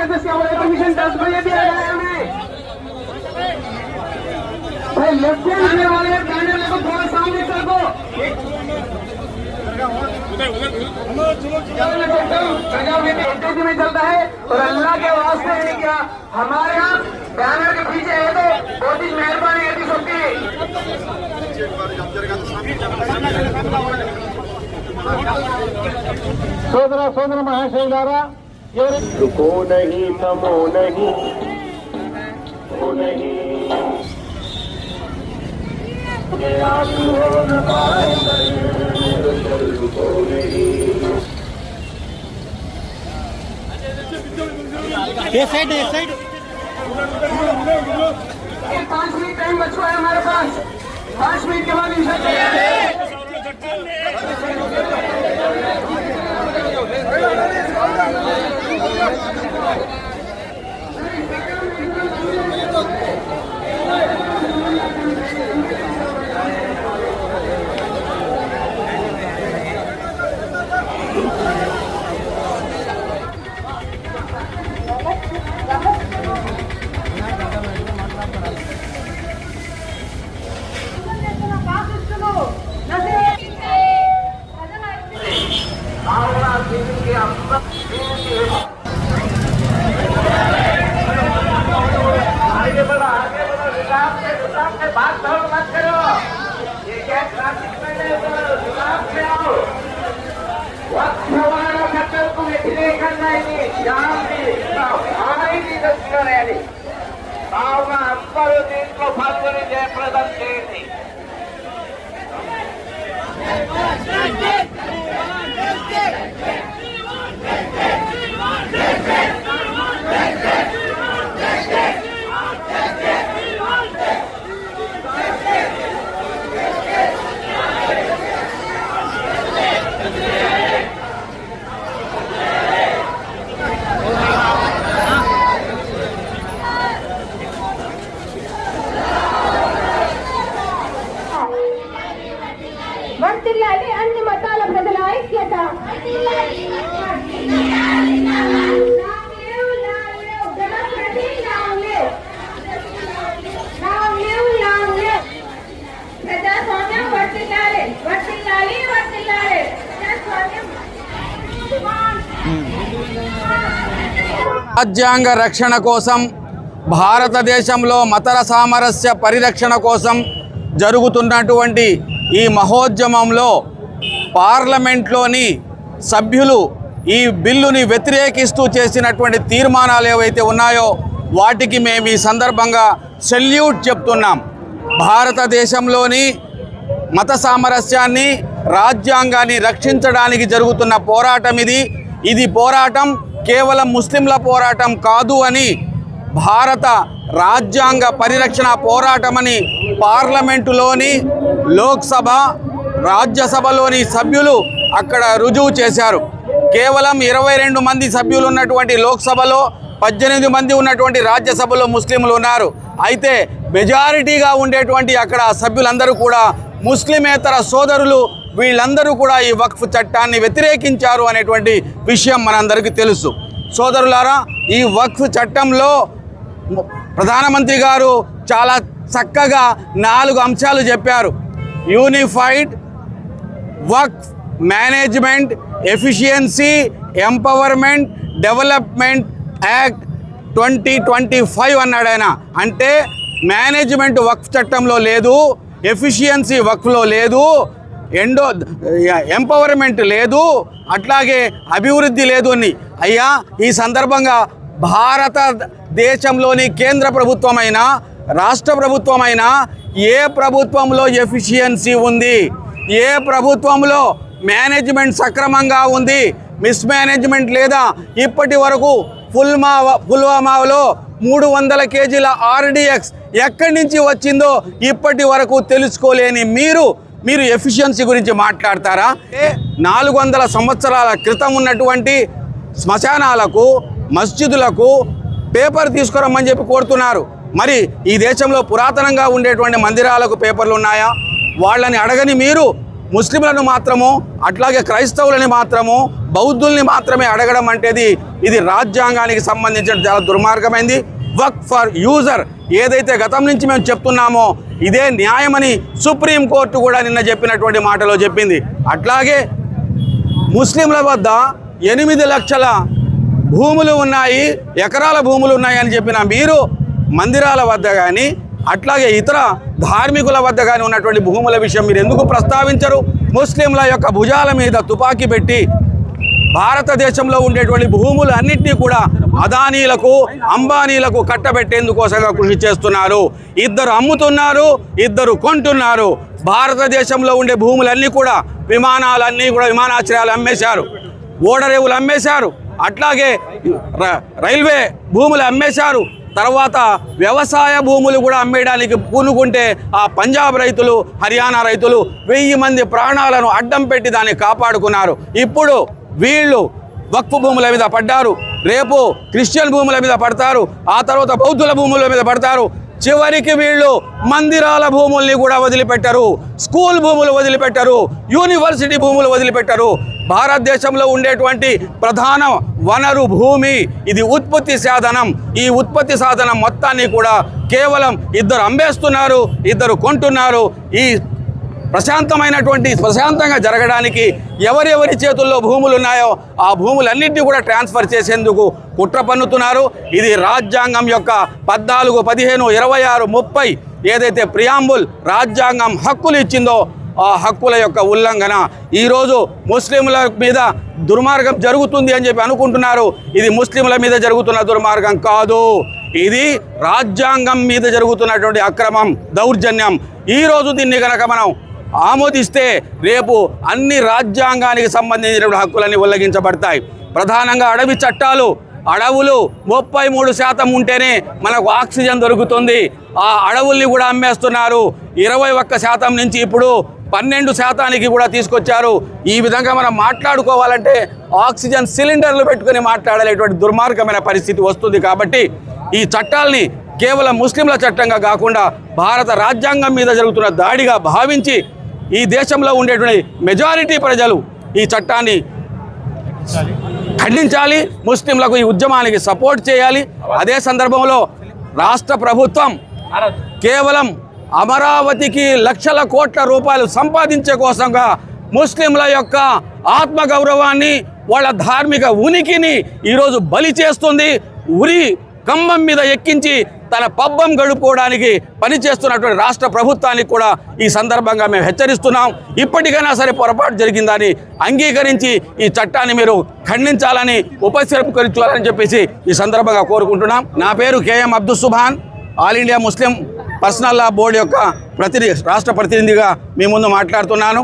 Permission दस बजे दिया गया है हमें भाई लेफ्ट हैंड आने वाले बैनर को थोड़ा सामने कर दो एलटीसी में चलता है और अल्लाह के वास्ते है क्या हमारे यहाँ बैनर के पीछे है तो बहुत ही मेहरबानी है सबकी సోదర సోదర మహాశైలారా ఎవరి रुको नहीं नमो नहीं। वो नहीं। ये हो न पाए दर, पाँच मिनट टाइम बचवा है हमारे पास। पाँच मिनट के बाद इंशाल्लाह అందరూ దీంట్లో పాల్గొని జయప్రదం చేయండి. వర్తిల్లాలి అన్ని మతాల ప్రజల ఐక్యత. ప్రజాస్వామ్యం వర్తిల్లాలి వర్తిల్లాలి వర్తిల్లాలి రాజ్యాంగ రక్షణ కోసం భారతదేశంలో మతర సామరస్య పరిరక్షణ కోసం జరుగుతున్నటువంటి ఈ మహోద్యమంలో పార్లమెంట్లోని సభ్యులు ఈ బిల్లుని వ్యతిరేకిస్తూ చేసినటువంటి తీర్మానాలు ఏవైతే ఉన్నాయో వాటికి మేము ఈ సందర్భంగా సెల్యూట్ చెప్తున్నాం. భారతదేశంలోని మత సామరస్యాన్ని రాజ్యాంగాన్ని రక్షించడానికి జరుగుతున్న పోరాటం ఇది. ఇది పోరాటం కేవలం ముస్లింల పోరాటం కాదు అని భారత రాజ్యాంగ పరిరక్షణ పోరాటమని పార్లమెంటులోని లోక్సభ రాజ్యసభలోని సభ్యులు అక్కడ రుజువు చేశారు. కేవలం ఇరవై రెండు మంది సభ్యులు ఉన్నటువంటి లోక్సభలో పద్దెనిమిది మంది ఉన్నటువంటి రాజ్యసభలో ముస్లింలు ఉన్నారు. అయితే మెజారిటీగా ఉండేటువంటి అక్కడ సభ్యులందరూ కూడా ముస్లిమేతర సోదరులు వీళ్ళందరూ కూడా ఈ వక్ఫ్ చట్టాన్ని వ్యతిరేకించారు అనేటువంటి విషయం మనందరికీ తెలుసు. సోదరులారా ఈ వక్ఫ్ చట్టంలో ప్రధానమంత్రి గారు చాలా చక్కగా నాలుగు అంశాలు చెప్పారు. Unified work management efficiency empowerment development act twenty twenty five అన్నాడు ఆయన. అంటే మేనేజ్మెంట్ వక్ఫ్ చట్టంలో లేదు ఎఫిషియన్సీ వక్ఫ్లో లేదు ఎండో ఎంపవర్మెంట్ లేదు అట్లాగే అభివృద్ధి లేదు అని. అయ్యా ఈ సందర్భంగా భారతదేశంలోని కేంద్ర ప్రభుత్వమైనా రాష్ట్ర ప్రభుత్వమైనా ఏ ప్రభుత్వంలో ఎఫిషియన్సీ ఉంది? ఏ ప్రభుత్వంలో మేనేజ్మెంట్ సక్రమంగా ఉంది? మిస్మేనేజ్మెంట్ లేదా? ఇప్పటి వరకు పుల్మా పుల్వామాలో మూడు వందల కేజీల ఆర్డిఎక్స్ ఎక్కడి నుంచి వచ్చిందో ఇప్పటి వరకు తెలుసుకోలేని మీరు మీరు ఎఫిషియన్సీ గురించి మాట్లాడతారా? ఏ నాలుగు వందల సంవత్సరాల క్రితం ఉన్నటువంటి శ్మశానాలకు మస్జిదులకు పేపర్ తీసుకురమ్మని చెప్పి కోరుతున్నారు. మరి ఈ దేశంలో పురాతనంగా ఉండేటువంటి మందిరాలకు పేపర్లు ఉన్నాయా? వాళ్ళని అడగని మీరు ముస్లింలను మాత్రము అట్లాగే క్రైస్తవులని మాత్రము బౌద్ధుల్ని మాత్రమే అడగడం అంటేది ఇది రాజ్యాంగానికి సంబంధించిన చాలా దుర్మార్గమైంది. వర్క్ ఫర్ యూజర్ ఏదైతే గతం నుంచి మేము చెప్తున్నామో ఇదే న్యాయమని సుప్రీంకోర్టు కూడా నిన్న చెప్పినటువంటి మాటలో చెప్పింది. అట్లాగే ముస్లింల వద్ద ఎనిమిది లక్షల భూములు ఉన్నాయి ఎకరాల భూములు ఉన్నాయి అని చెప్పిన మీరు మందిరాల వద్ద కానీ అట్లాగే ఇతర ధార్మికుల వద్ద కానీ ఉన్నటువంటి భూముల విషయం మీరు ఎందుకు ప్రస్తావించరు? ముస్లింల యొక్క భుజాల మీద తుపాకీ పెట్టి భారతదేశంలో ఉండేటువంటి భూములు అన్నింటినీ కూడా అదానీలకు అంబానీలకు కట్టబెట్టేందుకోసంగా కృషి చేస్తున్నారు. ఇద్దరు అమ్ముతున్నారు ఇద్దరు కొంటున్నారు. భారతదేశంలో ఉండే భూములన్నీ కూడా విమానాలన్నీ కూడా విమానాశ్రయాలు అమ్మేశారు. ఓడరేవులు అమ్మేశారు. అట్లాగే రైల్వే భూములు అమ్మేశారు. తర్వాత వ్యవసాయ భూములు కూడా అమ్మేయడానికి పూనుకుంటే ఆ పంజాబ్ రైతులు హర్యానా రైతులు వెయ్యి మంది ప్రాణాలను అడ్డం పెట్టి దాన్ని కాపాడుకున్నారు. ఇప్పుడు వీళ్ళు వక్ఫ్ భూముల మీద పడ్డారు. రేపు క్రిస్టియన్ భూముల మీద పడతారు. ఆ తర్వాత బౌద్ధుల భూముల మీద పడతారు. చివరికి వీళ్ళు మందిరాల భూముల్ని కూడా వదిలిపెట్టరు. స్కూల్ భూములు వదిలిపెట్టరు. యూనివర్సిటీ భూములు వదిలిపెట్టరు. భారతదేశంలో ఉండేటువంటి ప్రధాన వనరు భూమి ఇది ఉత్పత్తి సాధనం. ఈ ఉత్పత్తి సాధనం మొత్తాన్ని కూడా కేవలం ఇద్దరు అమ్మేస్తున్నారు ఇద్దరు కొంటున్నారు. ఈ ప్రశాంతమైనటువంటి ప్రశాంతంగా జరగడానికి ఎవరెవరి చేతుల్లో భూములు ఉన్నాయో ఆ భూములన్నింటినీ కూడా ట్రాన్స్ఫర్ చేసేందుకు కుట్ర పన్నుతున్నారు. ఇది రాజ్యాంగం యొక్క పద్నాలుగు పదిహేను ఇరవై ఆరు ముప్పై ఏదైతే ప్రియాంబుల్ రాజ్యాంగం హక్కులు ఇచ్చిందో హక్కుల యొక్క ఉల్లంఘన. ఈరోజు ముస్లింల మీద దుర్మార్గం జరుగుతుంది అని చెప్పి అనుకుంటున్నారు. ఇది ముస్లింల మీద జరుగుతున్న దుర్మార్గం కాదు. ఇది రాజ్యాంగం మీద జరుగుతున్నటువంటి అక్రమం దౌర్జన్యం. ఈరోజు దీన్ని కనుక మనం ఆమోదిస్తే రేపు అన్ని రాజ్యాంగానికి సంబంధించినటువంటి హక్కులన్నీ ఉల్లంఘించబడతాయి. ప్రధానంగా అడవి చట్టాలు అడవులు ముప్పై మూడు శాతం ఉంటేనే మనకు ఆక్సిజన్ దొరుకుతుంది. ఆ అడవుల్ని కూడా అమ్మేస్తున్నారు. ఇరవై ఒక్క శాతం నుంచి ఇప్పుడు పన్నెండు శాతానికి కూడా తీసుకొచ్చారు. ఈ విధంగా మనం మాట్లాడుకోవాలంటే ఆక్సిజన్ సిలిండర్లు పెట్టుకుని మాట్లాడలేటువంటి దుర్మార్గమైన పరిస్థితి వస్తుంది కాబట్టి ఈ చట్టాల్ని కేవలం ముస్లింల చట్టంగా కాకుండా భారత రాజ్యాంగం మీద జరుగుతున్న దాడిగా భావించి ఈ దేశంలో ఉండేటువంటి మెజారిటీ ప్రజలు ఈ చట్టాన్ని ఖండించాలి. ముస్లింలకు ఈ ఉద్యమానికి సపోర్ట్ చేయాలి. అదే సందర్భంలో రాష్ట్ర ప్రభుత్వం కేవలం అమరావతికి లక్షల కోట్ల రూపాయలు సంపాదించే కోసంగా ముస్లింల యొక్క ఆత్మగౌరవాన్ని వాళ్ళ ధార్మిక ఉనికిని ఈరోజు బలి చేస్తుంది. ఉరి కంబం మీద ఎక్కించి తన పబ్బం గడుపుకోవడానికి పనిచేస్తున్నటువంటి రాష్ట్ర ప్రభుత్వానికి కూడా ఈ సందర్భంగా మేము హెచ్చరిస్తున్నాం. ఇప్పటికైనా సరే పొరపాటు జరిగిందని అంగీకరించి ఈ చట్టాన్ని మీరు ఖండించాలని ఉపసంహరించాలని చెప్పేసి ఈ సందర్భంగా కోరుకుంటున్నాం. నా పేరు KM Abdul Subhan all India Muslim personal law board యొక్క ప్రతినిధి రాష్ట్ర ప్రతినిధిగా మీ ముందు మాట్లాడుతున్నాను.